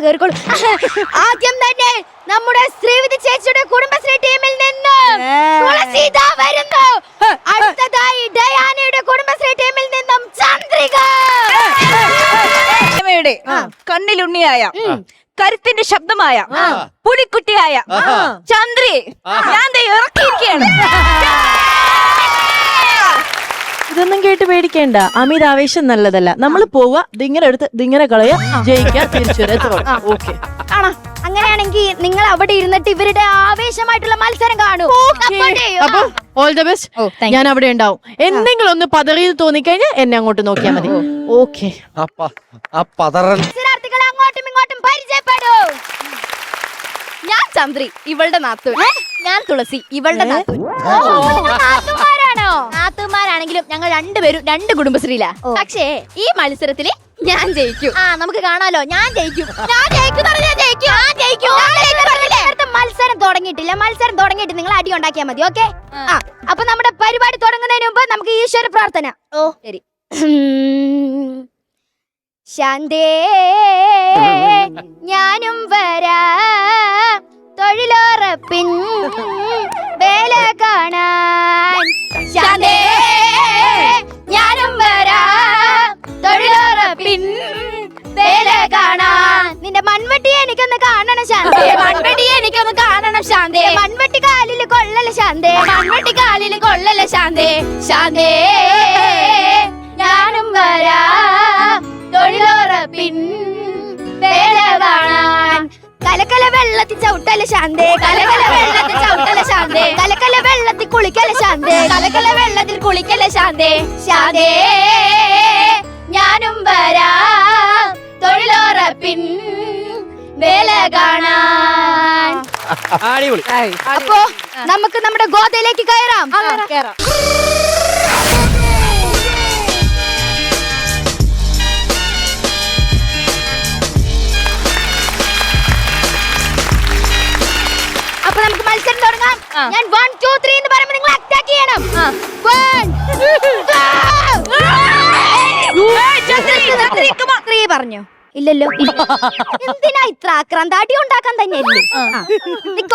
ഓരോന്ന് കയറിക്കോളൂ. ആദ്യം തന്നെ നമ്മുടെ ശ്രീവിധി ചേച്ചിയുടെ കുടുംബശ്രീ ടീമിൽ നിന്ന് തുളസി വരുന്നു. അടുത്തതായി ഡയാനയുടെ കുടുംബശ്രീ ടീമിൽ നിന്നും ചന്ദ്രിക. കണ്ണിലുണ്ണിയായ കരുത്തിന്റെ ശബ്ദമായ പുലിക്കുട്ടിയായ ചന്ദ്രി. ഞാൻ ഇറക്കിയിരിക്കുകയാണ്. ഇതൊന്നും കേട്ട് പേടിക്കേണ്ട. അമിത ആവേശം നല്ലതല്ല. നമ്മൾ പോവുക ദിങ്ങനെ എടുത്ത് ദിങ്ങനെ കളയുക ജയിക്കുക തിരിച്ചു വരാ ഓക്കെ. ആണോ? അങ്ങനെയാണെങ്കിൽ നിങ്ങൾ അവിടെ ഇരുന്നിട്ട് ഇവരുടെ ആവേശമായിട്ടുള്ള മത്സരം കാണൂ. അപ്പൊ ഓൾ ദ ബെസ്റ്റ് ഞാൻ അവിടെ ഉണ്ടാവും. എന്തെങ്കിലും ഒന്ന് പതറി തോന്നിക്കഴിഞ്ഞാൽ എന്നെ അങ്ങോട്ട് നോക്കിയാൽ മതി. ഓക്കെ. അങ്ങോട്ടും ഇങ്ങോട്ടും പരിചയപ്പെടൂ. ഞാൻ ചന്ദ്രി ഇവളുടെ നാത്തു ഞാൻ തുളസി ഇവളുടെ നാത്തു നാത്തുമാരാണെങ്കിലും ഞങ്ങൾ രണ്ടുപേരും രണ്ട് കുടുംബശ്രീലാ പക്ഷേ ഈ മത്സരത്തിൽ ഞാൻ ജയിക്കും. ആ നമുക്ക് കാണാലോ. ഞാൻ ജയിക്കും. ഞാൻ ജയിക്കും എന്ന് പറഞ്ഞാ ജയിക്കും. ഞാൻ ജയിക്കും. ഞാൻ ജയിക്കും എന്ന് പറഞ്ഞില്ലേ? നേരത്തെ മത്സരം തുടങ്ങിയിട്ടില്ല. മത്സരം തുടങ്ങിയിട്ട് നിങ്ങൾ അടി ഉണ്ടാക്കിയാൽ മതി ഓക്കെ? ആ അപ്പൊ നമ്മുടെ പരിപാടി തുടങ്ങുന്നതിന് മുമ്പ് നമുക്ക് ഈശ്വര പ്രാർത്ഥന. ഓ. ശരി. ശാന്തേ ഞാനും വരാം. തൊഴിലുറപ്പിൻ വേല കാണാൻ. ശാന്തേ കാണാൻ. നിന്റെ മൺവെട്ടി എനിക്കൊന്ന് കാണണം ശാന്തേ. മൺവെട്ടി എനിക്കൊന്ന് കാണണം ശാന്തേ. മൺവെട്ടി കാലിൽ കൊള്ളല ശാന്തേ. മൺവെട്ടി കാലിൽ കൊള്ളല ശാന്തേ. ശാന്തേ ഞാനും വരാ. തൊഴിലുറപ്പിൻ വേല കാണാൻ. കലക്കല വെള്ളത്തിൽ ചവിട്ടല ശാന്തേ. കലകല വെള്ളത്തിൽ ചവിട്ടല ശാന്തേ. കലക്കല വെള്ളത്തിൽ കുളിക്കല ശാന്തേ. കലക്കല വെള്ളത്തിൽ കുളിക്കല ശാന്തേ. ശാന്തേ തൊഴിലുറപ്പിൻ വേല കാണാൻ. അടിപൊളി. അപ്പോ നമുക്ക് നമ്മുടെ ഗോതയിലേക്ക് കയറാം. കയറാം. അപ്പൊ നമുക്ക് മത്സരം തുടങ്ങാം. ഞാൻ വൺ ടു ത്രീ എന്ന് പറയുമ്പോൾ നിങ്ങൾ അറ്റാക്ക് ചെയ്യണം. ത്രീ two, three പറഞ്ഞു. ഇല്ലല്ലോ എന്തിനാ ഇത്ര ആക്രാന്താടി ഉണ്ടാക്കാൻ തന്നെയല്ലേ? നിക്ക്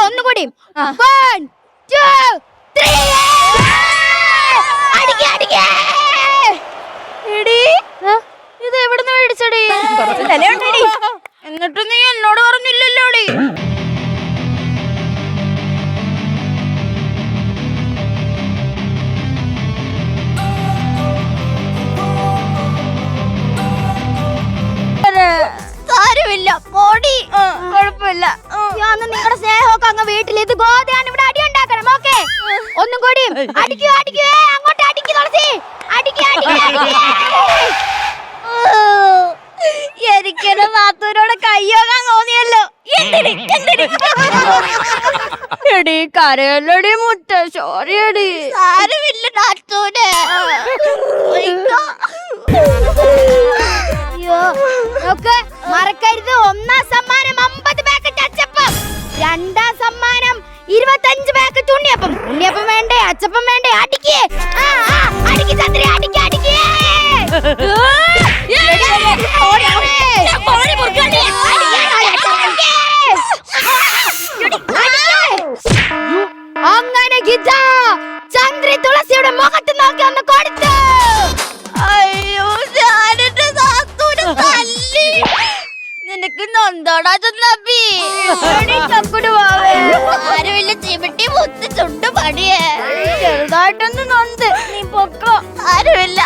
ഞാൻ നിങ്ങളുടെ സ്നേഹമൊക്കെ അങ്ങ് വീട്ടിൽ ഇത് ഗോതയാണ് ഇവിടെ അടി ഉണ്ടാക്കണം ഓക്കെ? ഒന്നും കൂടി. അടിക്കൂ അടിക്കൂ. അങ്ങോട്ട് അടിക്കു തുളസി. എനിക്കെന്നെ നാത്തൂരോട് കയ്യോകാൻ തോന്നിയല്ലോ. എടി കരയല്ലടി മുട്ട സോറിയടി സാരമില്ല നാത്തൂന്. അയ്യോ. നോക്ക് മറക്കരുത്. ഒന്നാം സമ്മാനം അമ്പത് അച്ചപ്പം രണ്ടാം സമ്മാനം. ഇരുപത്തഞ്ച് പാക്കറ്റ് ഉണ്ണിയപ്പം. ഉണ്ണിയപ്പം വേണ്ടേ? അച്ചപ്പം വേണ്ടേ? അടിക്കേ. ആ, നിനക്ക് നൊന്തോടാ ചെന്നപ്പി ആരുമില്ല ചിമിട്ടി മുത്ത് ചുണ്ട് പണിയേ. ചെറുതായിട്ടൊന്ന് നൊന്ത്. നീ പൊക്കോ. ആരുമില്ല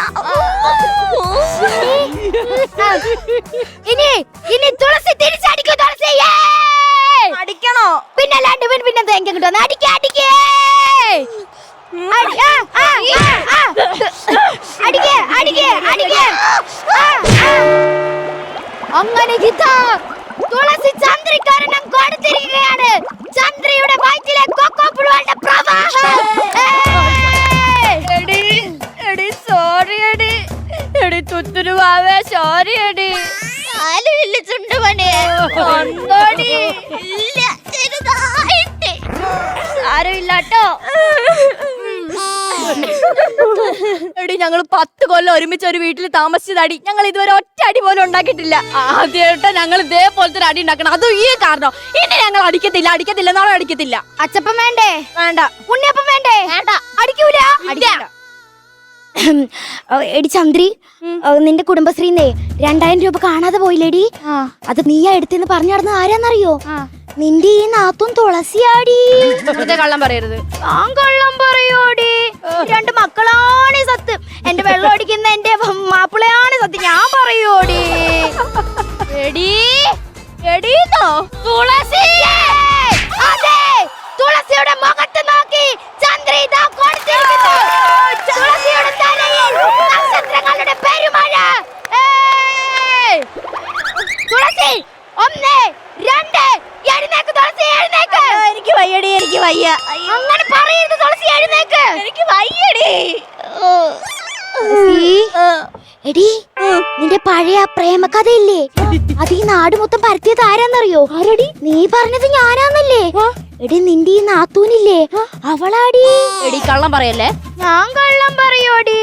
ഇനി ഇനി തുളസി തിരിച്ചടിക്കൂ തുളസി! അടിക്കണോ? പിന്നെ അല്ലാണ്ട് പിന്നെ പിന്നെ എന്താ എനിക്ക് അടിക്കേ അടിക്കേ. അടിക്കേ അടിക്കേ അടിക്കേ. അങ്ങനെ ഇതാ തുളസി ചന്ദ്രിക്കാരണം കൊടുത്തിരിക്കുകയാണ്. ചന്ദ്രയുടെ വയറ്റിലെ കൊക്കോ പുഴുകളുടെ പ്രവാഹം. എടി എടി സോറി എടി. എടി തുത്തുരു വാവേ സോറി എടി. ആലുമില്ല ചുണ്ടുമണി ഒന്നോടി ഇല്ല ചെറുതായിട്ട്. സാരമില്ല കേട്ടോ എടി ഞങ്ങൾ പത്ത് കൊല്ലം ഒരുമിച്ച് ഒരു വീട്ടിൽ താമസിച്ചതടി. ഞങ്ങൾ ഇതുവരെ ഒറ്റ അടി പോലും ഉണ്ടാക്കിയിട്ടില്ല. ആദ്യമായിട്ട് ഞങ്ങൾ ഇതേപോലത്തെ ഒരു അടി ഉണ്ടാക്കണം അതും ഈ കാരണം. ഇനി ഞങ്ങൾ അടിക്കത്തില്ല. അടിക്കത്തില്ല. നാളെ അടിക്കത്തില്ല. അച്ചപ്പം വേണ്ടേ? വേണ്ട. ഉണ്ണിയപ്പം വേണ്ടേ? വേണ്ട. അടിക്കൂല. എടി ചന്ദ്രി. നിന്റെ കുടുംബശ്രീന്നേ രണ്ടായിരം രൂപ കാണാതെ പോയില്ലേടി? അത് നീയാ എടുത്തെന്ന് പറഞ്ഞു നടന്നത് ആരാന്നറിയോ? നിന്റെ ഈ നാത്തും തുളസിയാടി. കള്ളം പറയരുത്. ആ കള്ളം സത്യം എന്റെ വെള്ളം അടിക്കുന്ന എന്റെ മാപ്പിളയാണ് സത്യം. ഞാൻ പറയൂടി. എടി എടീന്നോ? തുളസി! അതെ തുളസിയുടെ മുഖത്ത് നോക്കി ചന്ദ്ര ഇതാ കൊടുത്തിരിക്കുന്നു. തുളസിയുടെ തലയിൽ നക്ഷത്രങ്ങളുടെ പെരുമഴ! തുളസി ഒന്ന് രണ്ട് എഴുന്നേക്ക് തുളസി എഴുന്നേക്ക്. എനിക്ക് വയ്യടി എനിക്ക് വയ്യ. അങ്ങനെ പറയരുത് തുളസി എഴുന്നേക്ക്. എനിക്ക് വയ്യടി. തുളസി, എടി നിന്റെ പഴയ പ്രേമകഥയില്ലേ? അത് ഈ നാട് മൊത്തം പരത്തിയത് ആരാന്നറിയോ? ആരടി? നീ പറഞ്ഞത് ഞാനാന്നല്ലേ? എടി നിന്റെ ഈ നാത്തൂനില്ലേ? അവളാടി. എടി കള്ളം പറയല്ലേ? ഞാൻ കള്ളം പറയോടി.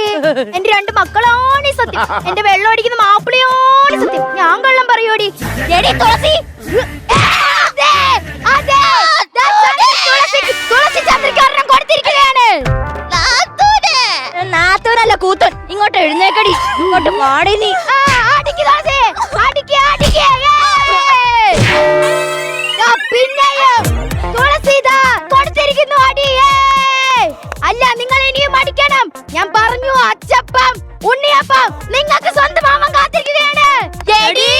എന്റെ രണ്ട് മക്കളാണ് സത്യം. എന്റെ വെള്ളം അടിക്കുന്ന മാപ്പിളയാണ് സത്യം. ഞാൻ കള്ളം പറയോടി. എടി തുളസി. അതെ, അതെ. ദാ ചന്ദ്രി തുളസിക്ക് തുളസി ചന്ദ്രിക്കാരനും കൊടുത്തിരിക്കുകയാണ്. നാത്തൂനല്ല കൂത്തൻ. ഇങ്ങോട്ട് എഴുന്നേക്കടി. ഇങ്ങോട്ട് പാടി നീ. പിന്നെയും? തുളസി ഇതാ കൊടുത്തിരിക്കുന്നു അടി. അല്ല നിങ്ങൾ ഇനിയും അടിക്കണം. ഞാൻ പറഞ്ഞു അച്ചപ്പം ഉണ്ണിയപ്പം നിങ്ങൾക്ക് സ്വന്തം മാമൻ കാത്തിരിക്കുകയാണ്. എടി.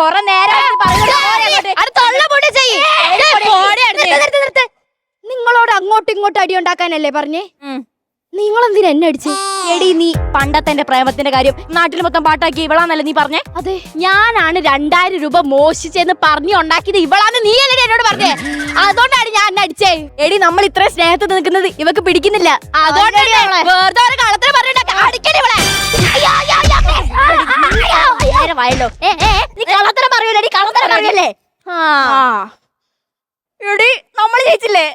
നിർത്ത്, നേരം നിങ്ങളോട് അങ്ങോട്ടും ഇങ്ങോട്ടും അടി ഉണ്ടാക്കാനല്ലേ പറഞ്ഞേ? നിങ്ങൾ എന്തിനാ എന്നെ അടിച്ചു? എടി നീ പണ്ടത്തെ എന്റെ പ്രേമത്തിന്റെ കാര്യം നാട്ടിൽ മൊത്തം പാട്ടാക്കി ഇവളാന്നല്ലേ നീ പറഞ്ഞേ? അതെ. ഞാനാണ് രണ്ടായിരം രൂപ മോഷിച്ചെന്ന് പറഞ്ഞു ഉണ്ടാക്കിയത് ഇവളാന്ന് നീ അല്ലേ എന്നോട് പറഞ്ഞേ? അതുകൊണ്ടാണ് ഞാൻ എന്നെ അടിച്ചേ. എടി നമ്മൾ ഇത്ര സ്നേഹത്തിൽ നിൽക്കുന്നത് ഇവക്ക് പിടിക്കുന്നില്ല. അതുകൊണ്ടാണ് വെറുതെ ഒരു കളത്തിന് പറഞ്ഞിട്ട് അടിക്കടി ഇവളെ. അയ്യോ, അയ്യോ, അയ്യോ, അമ്മേ. ആ, ആ, അയ്യോ, അയ്യോ. നേരെ വായല്ലോ ഏ ഏ നീ കള്ളത്തരം പറയൂലേ നീ കള്ളത്തരം പറയല്ലേ എടി നമ്മൾ ജയിച്ചില്ലേ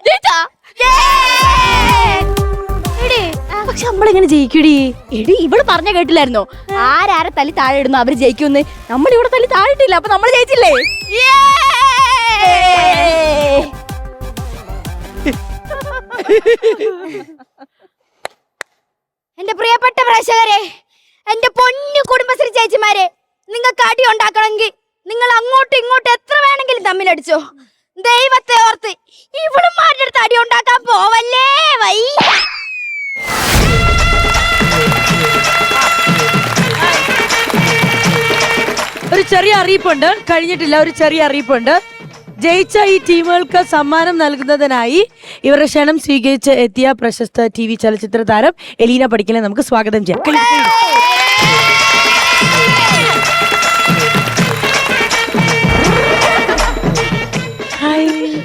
പക്ഷെ നമ്മളിങ്ങനെ ജയിക്കടി. എടി ഇവൾ പറഞ്ഞ കേട്ടില്ലായിരുന്നോ? ആരാരെ തല്ലി താഴെ ഇടുന്നു അവർ ജയിക്കുമെന്ന്? നമ്മൾ ഇവിടെ തല്ലി താഴെ ഇട്ടില്ല അപ്പൊ നമ്മൾ ജയിച്ചില്ലേ? എന്റെ പ്രിയപ്പെട്ട പ്രേക്ഷകരെ എന്റെ പൊന്നു കുടുംബശ്രീ ചേച്ചിമാരെ നിങ്ങൾക്ക് അടി ഉണ്ടാക്കണമെങ്കിൽ നിങ്ങൾ അങ്ങോട്ടും ഇങ്ങോട്ടും എത്ര വേണമെങ്കിലും തമ്മിലടിച്ചോ. ദൈവത്തെ ഓർത്ത് ഇവിടെ മാറ്റെടുത്ത് അടി ഉണ്ടാക്കാൻ പോവല്ലേ? വയ്യ ഒരു ചെറിയ അറിയിപ്പുണ്ട്. കഴിഞ്ഞിട്ടില്ല ഒരു ചെറിയ അറിയിപ്പുണ്ട്. ജയിച്ച ഈ ടീമുകൾക്ക് സമ്മാനം നൽകുന്നതിനായി ഇവരുടെ ക്ഷണം സ്വീകരിച്ച് എത്തിയ പ്രശസ്ത ടി വി ചലച്ചിത്ര താരം എലീന പഠിക്കലെ നമുക്ക് സ്വാഗതം ചെയ്യാം.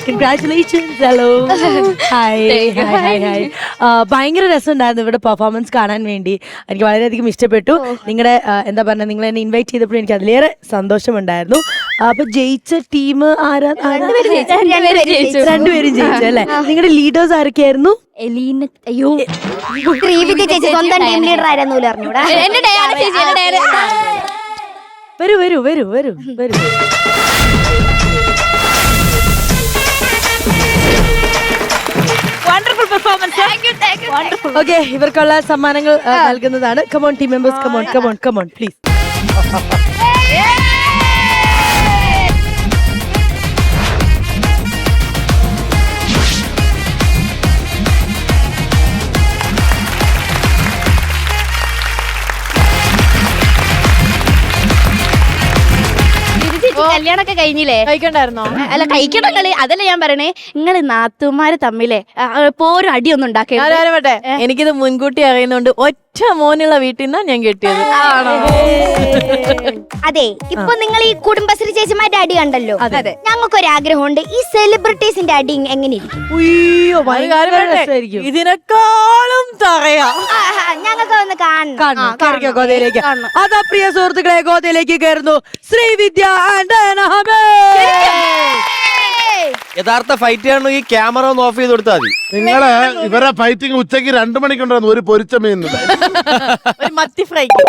Congratulations hello hi hi hi ഭയങ്കര രസമുണ്ടായിരുന്നു ഇവിടെ പെർഫോമൻസ് കാണാൻ വേണ്ടി. എനിക്ക് വളരെയധികം ഇഷ്ടപ്പെട്ടു. നിങ്ങളുടെ എന്താ പറഞ്ഞ നിങ്ങൾ എന്നെ ഇൻവൈറ്റ് ചെയ്തപ്പോൾ എനിക്ക് അതിലേറെ സന്തോഷമുണ്ടായിരുന്നു. അപ്പൊ ജയിച്ച ടീം ആരാ? രണ്ടുപേരും ജയിച്ചു. അല്ലെ? നിങ്ങളുടെ ലീഡേഴ്സ് ആരൊക്കെയായിരുന്നു? എലീന അയ്യോ. ചേച്ചി സ്വന്തം ടീം ലീഡർ ആയിരുന്നു അറിഞ്ഞൂടാ വരൂ വരൂ വരൂ വരൂ വരൂ. വണ്ടർഫുൾ പെർഫോമൻസ് ഓക്കെ ഇവർക്കുള്ള സമ്മാനങ്ങൾ നൽകുന്നതാണ്. Come on team members come on come on come on please കല്യാണൊക്കെ കഴിഞ്ഞില്ലേ? കഴിക്കണ്ടായിരുന്നോ? അല്ല കഴിക്കണം കളി. അതല്ല ഞാൻ പറയണേ. നിങ്ങൾ നാത്തുമാര് തമ്മിലെ പോരും അടിയൊന്നും ഉണ്ടാക്കേ എനിക്കിത് മുൻകൂട്ടി അറിയുന്നോണ്ട് ഒറ്റ മോനുള്ള വീട്ടിൽ നിന്നാണ് ഞാൻ കെട്ടിയത്. അതെ ഇപ്പൊ നിങ്ങൾ ഈ കുടുംബശ്രീ ചേച്ചിമാരുടെ അടി കണ്ടല്ലോ? അതെ. ആഗ്രഹം ആഗ്രഹമുണ്ട് ഈ സെലിബ്രിറ്റീസിന്റെ അടി എങ്ങനെ ഇരിക്കും ഉയ്യോ ഭയങ്കര ഇതിനേക്കാളും തറയാ. ഞങ്ങൾക്ക് ഒന്ന് കാണണം. അതാ പ്രിയ സുഹൃത്തുക്കളെ ഗോതയിലേക്ക് കയറുന്നു ശ്രീവിദ്യ ആൻഡ്. യഥാർത്ഥ ഫൈറ്റ് കാണു ഈ ക്യാമറ ഒന്ന് ഓഫ് ചെയ്ത് കൊടുത്താൽ മതി. നിങ്ങൾ ഇവരെ ഫൈറ്റിംഗ് ഉച്ചയ്ക്ക് രണ്ടു മണിക്കുണ്ടായിരുന്നു ഒരു പൊരിച്ച മീൻ ഒരു മത്തി ഫ്രൈക്ക്